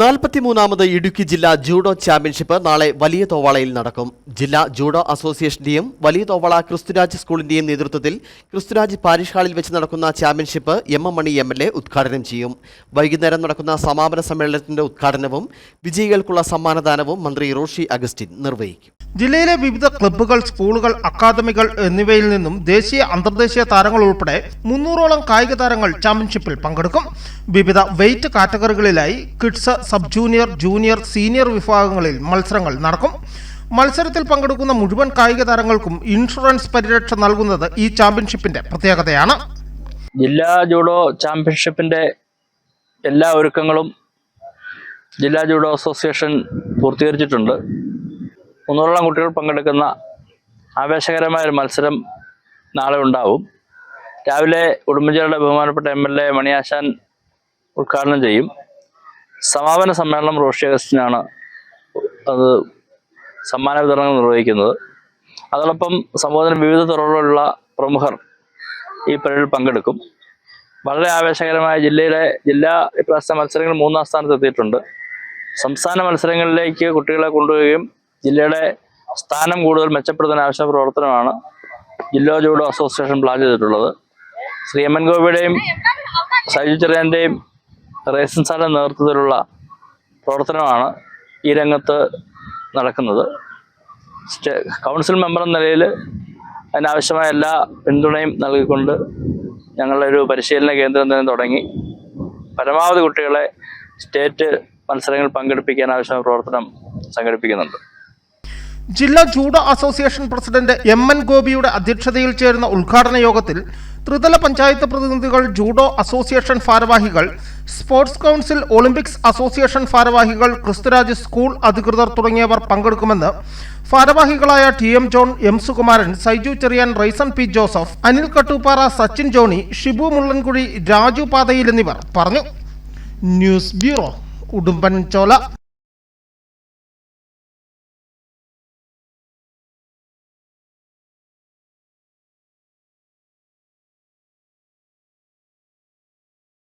നാൽപ്പത്തിമൂന്നാമത് ഇടുക്കി ജില്ലാ judo championship നാളെ വലിയ തോവാളയിൽ നടക്കും. ജില്ലാ ജൂഡോ അസോസിയേഷന്റെയും വലിയ തോവാള ക്രിസ്തുരാജ് സ്കൂളിന്റെയും നേതൃത്വത്തിൽ ക്രിസ്തുരാജ് പാരിഷ് ഹാളിൽ വെച്ച് നടക്കുന്ന championship M M Mani M L A ഉദ്ഘാടനം ചെയ്യും. വൈകുന്നേരം നടക്കുന്ന സമാപന സമ്മേളനത്തിന്റെ ഉദ്ഘാടനവും വിജയികൾക്കുള്ള സമ്മാനദാനവും മന്ത്രി റോഷി അഗസ്റ്റിൻ നിർവഹിക്കും. ജില്ലയിലെ വിവിധ ക്ലബ്ബുകൾ സ്കൂളുകൾ അക്കാദമികൾ എന്നിവയിൽ നിന്നും ദേശീയ അന്തർദേശീയ താരങ്ങൾ ഉൾപ്പെടെ മുന്നൂറോളം കായിക താരങ്ങൾ ചാമ്പ്യൻഷിപ്പിൽ പങ്കെടുക്കും. വിവിധ weight കാറ്റഗറികളിലായി kids sub junior junior senior വിഭാഗങ്ങളിൽ മത്സരങ്ങൾ നടക്കും. മത്സരത്തിൽ പങ്കെടുക്കുന്ന മുഴുവൻ കായിക താരങ്ങൾക്കും ഇൻഷുറൻസ് പരിരക്ഷ നൽകുന്നത് ഈ ചാമ്പ്യൻഷിപ്പിന്റെ പ്രത്യേകതയാണ്. ജില്ലാ ജൂഡോ ചാമ്പ്യൻഷിപ്പിന്റെ എല്ലാ ഒരുക്കങ്ങളും ജില്ലാ ജൂഡോ അസോസിയേഷൻ പൂർത്തീകരിച്ചിട്ടുണ്ട്. മുന്നൂറോളം കുട്ടികൾ പങ്കെടുക്കുന്ന ആവേശകരമായ ഒരു മത്സരം നാളെ ഉണ്ടാവും. രാവിലെ ഉടുമ്പൻചേരിയുടെ ബഹുമാനപ്പെട്ട എം എൽ എ മണിയാശാൻ ഉദ്ഘാടനം ചെയ്യും. സമാപന സമ്മേളനം റോഷി അഗസ്റ്റിനാണ് അത് സമ്മാന വിതരണം നിർവഹിക്കുന്നത്. അതോടൊപ്പം സമൂഹത്തിന് വിവിധ തുറകളിലുള്ള പ്രമുഖർ ഈ പരേഡിൽ പങ്കെടുക്കും. വളരെ ആവേശകരമായ ജില്ലയിലെ ജില്ലാ ഇപ്രാവശ്യത്തെ മത്സരങ്ങൾ മൂന്നാം സ്ഥാനത്ത് എത്തിയിട്ടുണ്ട്. സംസ്ഥാന മത്സരങ്ങളിലേക്ക് കുട്ടികളെ കൊണ്ടുപോവുകയും ജില്ലയുടെ സ്ഥാനം കൂടുതൽ മെച്ചപ്പെടുത്താൻ ആവശ്യമായ പ്രവർത്തനമാണ് ജില്ലാ ജൂഡോ അസോസിയേഷൻ പ്ലാൻ ചെയ്തിട്ടുള്ളത്. ശ്രീ എം എൻ ഗോപിയുടെയും സൈജു ചെറിയാന്റെയും റേസൻ സാറിന്റെ നേതൃത്വത്തിലുള്ള പ്രവർത്തനമാണ് ഈ രംഗത്ത് നടക്കുന്നത്. സ്റ്റേ കൗൺസിൽ മെമ്പർ എന്ന നിലയിൽ അതിനാവശ്യമായ എല്ലാ പിന്തുണയും നൽകിക്കൊണ്ട് ഞങ്ങളുടെ ഒരു പരിശീലന കേന്ദ്രം തന്നെ തുടങ്ങി. പരമാവധി കുട്ടികളെ സ്റ്റേറ്റ് മത്സരങ്ങളിൽ പങ്കെടുപ്പിക്കാൻ ആവശ്യമായ പ്രവർത്തനം സംഘടിപ്പിക്കുന്നുണ്ട്. ജില്ലാ judo association president M N ഗോപിയുടെ അധ്യക്ഷതയിൽ ചേരുന്ന ഉദ്ഘാടന യോഗത്തിൽ ത്രിതല പഞ്ചായത്ത് പ്രതിനിധികൾ ജൂഡോ അസോസിയേഷൻ ഭാരവാഹികൾ സ്പോർട്സ് കൗൺസിൽ ഒളിമ്പിക്സ് അസോസിയേഷൻ ഭാരവാഹികൾ ക്രിസ്തുരാജ് സ്കൂൾ അധികൃതർ തുടങ്ങിയവർ പങ്കെടുക്കുമെന്ന് ഭാരവാഹികളായ T M John M Sukumaran Saiju Cheriyan Raison P Joseph Anil Kattooppara Sachin Johny Shibu Mullankuzhi Raju Pathayil എന്നിവർ പറഞ്ഞു. News bureau Udumbanchola.